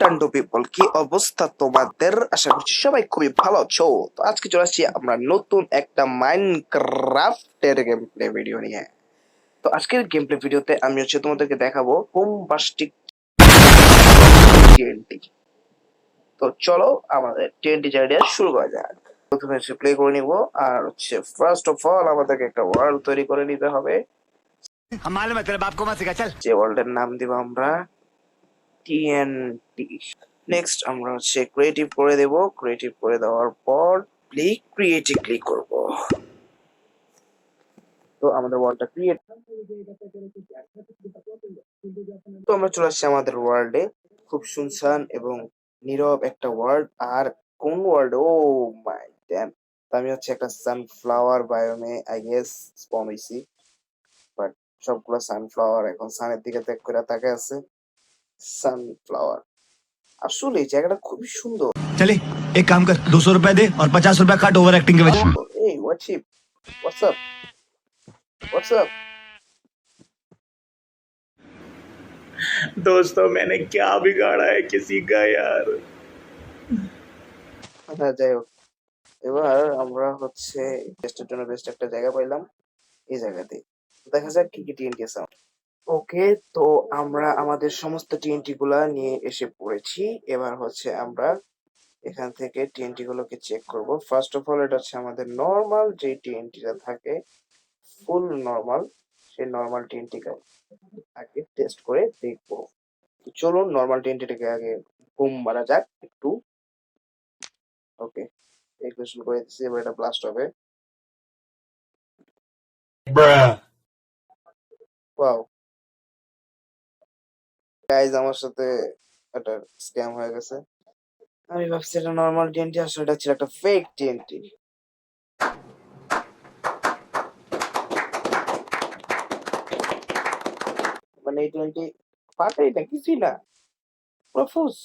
টান্ডু people কি অবস্থা তোমাদের? আশা করছি সবাই খুবই ভালো আছো। তো আজকে চলে আসছি আমরা নতুন একটা মাইনক্রাফটের গেম প্লে ভিডিও নিয়ে। তো আজকের গেম প্লে ভিডিওতে আমি হচ্ছে তোমাদেরকে দেখাবো বোমবাস্টিক টিএনটি তো চলো আমাদের টিএনটি জার্ডিয়া শুরু করা যাক। প্রথমে হচ্ছে প্লে করে নিব আর হচ্ছে ফার্স্ট অফ অল আমাদেরকে একটা ওয়ার্ল্ড তৈরি করে নিতে হবে। যে ওয়ার্ল্ডের নাম দিব আমরা। টিএনটি নেক্সট আমরা হচ্ছে ক্রিয়েটিভ করে দেব। ক্রিয়েটিভ করে দেওয়ার পর প্লে ক্রিয়েটিভ ক্লিক করব। তো আমাদের ওয়ার্ল্ডটা ক্রিয়েট তো আমরা চলে আসছি আমাদের ওয়ার্ল্ডে খুব শুনশান এবং নীরব একটা ওয়ার্ল্ড আর কোন ওয়ার্ল্ড ও মাই ড্যাম আমি হচ্ছে একটা সানফ্লাওয়ার বায়োমে আই গেস স্পন হইছি। বাট সবগুলো সানফ্লাওয়ার এখন সানের দিকে ত্যাগ করে তাকে আছে। সানফ্লাওয়ার আসলে এই জায়গাটা খুবই সুন্দর चले एक काम कर दो सौ रुपए दे और पचास रुपए काट ओवर एक्टिंग के वजह এই হোয়াটসঅ্যাপ হোয়াটসঅ্যাপ হোয়াটসঅ্যাপ दोस्तों मैंने क्या बिगाड़ा है किसी का यार হ্যাঁ যাই হোক এবার আমরা হচ্ছে টেস্টের জন্য বেস্ট একটা জায়গা পাইলাম এই জায়গাতে দেখা যাক কি কি টিএনটি আছে ওকে তো আমরা আমাদের সমস্ত টিএনটি গুলা নিয়ে এসে পড়েছি। এবার হচ্ছে আমরা এখান থেকে টিএনটি গুলোকে চেক করব। ফার্স্ট অফ অল এটা হচ্ছে আমাদের নর্মাল যে টিএনটিটা থাকে ফুল নর্মাল সেই নর্মাল টিএনটিকে আগে টেস্ট করে দেখব। তো চলুন নর্মাল টিএনটিটাকে আগে বুম মারা যাক একটু। ওকে এক্সপ্রেশন করে দিচ্ছি এবার এটা ব্লাস্ট হবে। ওয়াও গাইজ আমার সাথে একটা স্ক্যাম হয়ে গেছে। আমি ভাবছি এটা নর্মাল টিএনটি আসলে এটা ছিল একটা ফেক টিএনটি মানে এই টিএনটি ফাটে এটা কিছুই না। প্রফুস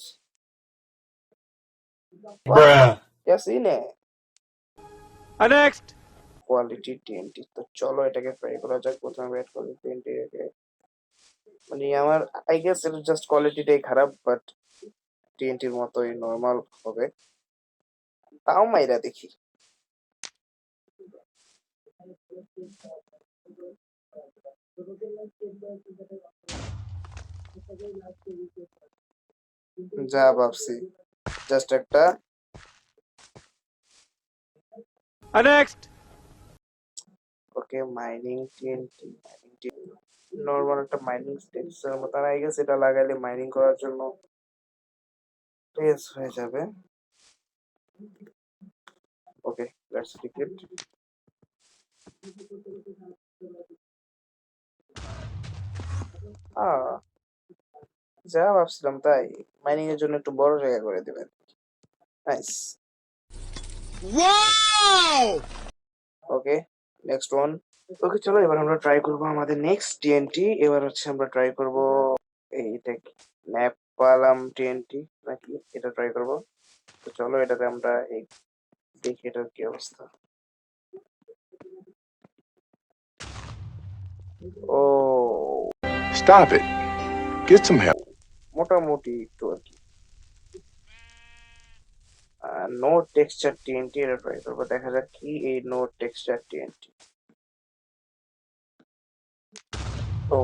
কোয়ালিটি টিএনটি তো চলো এটাকে ফ্রাই করা যাক। প্রথমে ওয়েট করি টিএনটি মানে আমার আই গেস এর জাস্ট কোয়ালিটিটাই খারাপ বাট টিএনটির মতোই নর্মাল হবে। তাও মাইরা দেখি। যা ভাবছি জাস্ট একটা। Next okay mining TNT mining normal একটা মাইনিং স্টেশনের মতো। আই গেস এটা লাগাইলে মাইনিং করার জন্য প্লেস হয়ে যাবে। ওকে লেটস টিকেট আহ যা ভাবছিলাম তাই। মাইনিং এর জন্য একটু বড় জায়গা করে দিবেন। Nice okay next one okay চলো এবার আমরা ট্রাই করব আমাদের নেক্সট টিএনটি এবার হচ্ছে আমরা ট্রাই করব এইটা কি নেপালাম টিএনটি নাকি এটা ট্রাই করব? তো চলো এটাতে আমরা এই দেখি এটার কি অবস্থা। ও। Stop it. Get some help. মোটামুটি একটু আর কি। নোট টেক্সচার টিএনটি এটা করব দেখা যাক কি এই নোট টেক্সচার টিএনটি ও।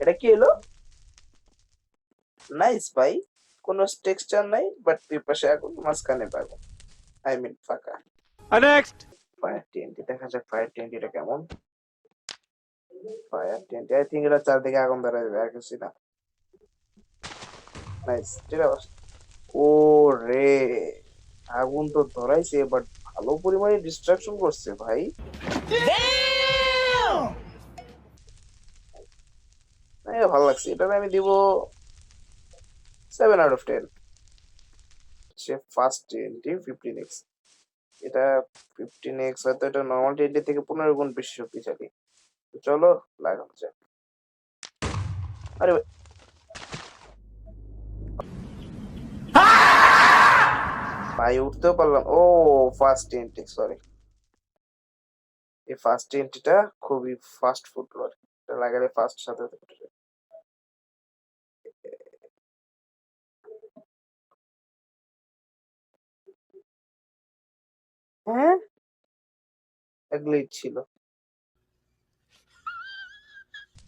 এটা কি এলো? নাইস ভাই। কোন টেক্সচার নাই বাট দুই পাশে এখন মাঝখানে পাবো আই মিন ফাঁকা। নেক্সট ফায়ার টিএনটি দেখা যাক ফায়ার টিএনটিটা কেমন। ফায়ার টিএনটি আই থিঙ্ক এটা চারদিকে আগুন ধরা যাবে আর কিছু না নাইস ঠিক ও রে আগুন তো ধরাইছে বাট ভালো পরিমাণে ডিস্ট্রাকশন করছে ভাই ভালো লাগছে এটাতে আমি দিব seven out of ten say first TNT fifteen X এটা ফিফটিন এক্স হয়তো এটা নর্মাল টিএনটি থেকে পনেরো গুণ বেশি শক্তিশালী চলো লাগানো আরে ভাই। উঠতেও পারলাম। ও ফার্স্ট টিএনটি সরি এই ফার্স্ট টিএনটিটা খুবই ফাস্ট ফুড লাগালে ফার্স্ট সাথে সাথে উঠে যায়। হ্যাঁ? গ্লিচ ছিল।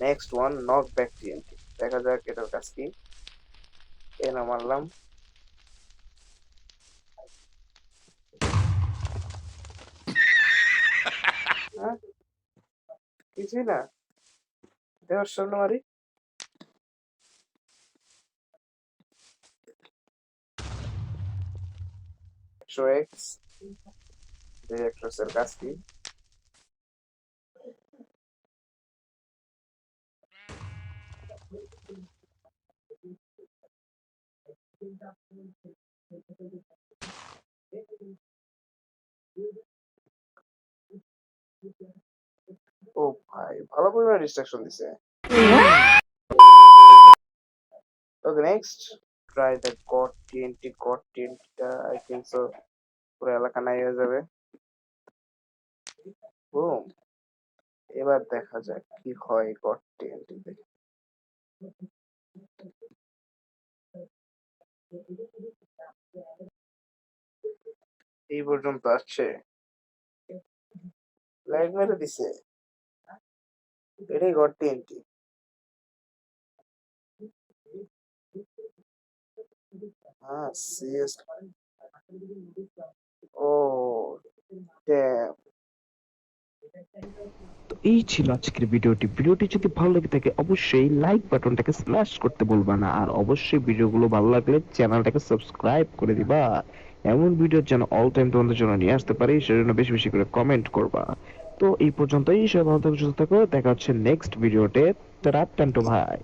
Next one knock back TNT দেখা যাক এটার কাজ কি। এনা মারলাম। হ্যাঁ? কিছুই না। দেওয়ার সামনে মারি। একশো এক্স। ডিরেক্টরসের কাজ কি। ও ভাই, ভালো পরিমাণে ডিস্ট্রাকশন দিছে। Okay next try the god TNT god টিএনটিটা I think so পুরো এলাকা নাই হয়ে যাবে। বুম এবার দেখা যাক কি হয় গড টিএনটি তে এই পর্যন্ত আসছে। লাইট মেরে দিছে। এটাই গড টিএনটি হ্যাঁ সিএস ও ড্যাম এই ছিল আজকের ভিডিওটি। ভিডিওটি যদি ভালো লাগে থাকে, অবশ্যই লাইক বাটনটাকে স্ম্যাশ করতে বলবা না। আর অবশ্যই ভিডিওগুলো ভালো লাগলে চ্যানেলটাকে সাবস্ক্রাইব করে দিবা। এমন ভিডিও যেন অল টাইম তোমাদের জন্য নিয়ে আসতে পারি, সেজন্য বেশি বেশি করে কমেন্ট করবা। তো এই পর্যন্তই, সবাই ভালো থাকো, সুস্থ থাকো। দেখা হচ্ছে নেক্সট ভিডিওতে টাটা ভাই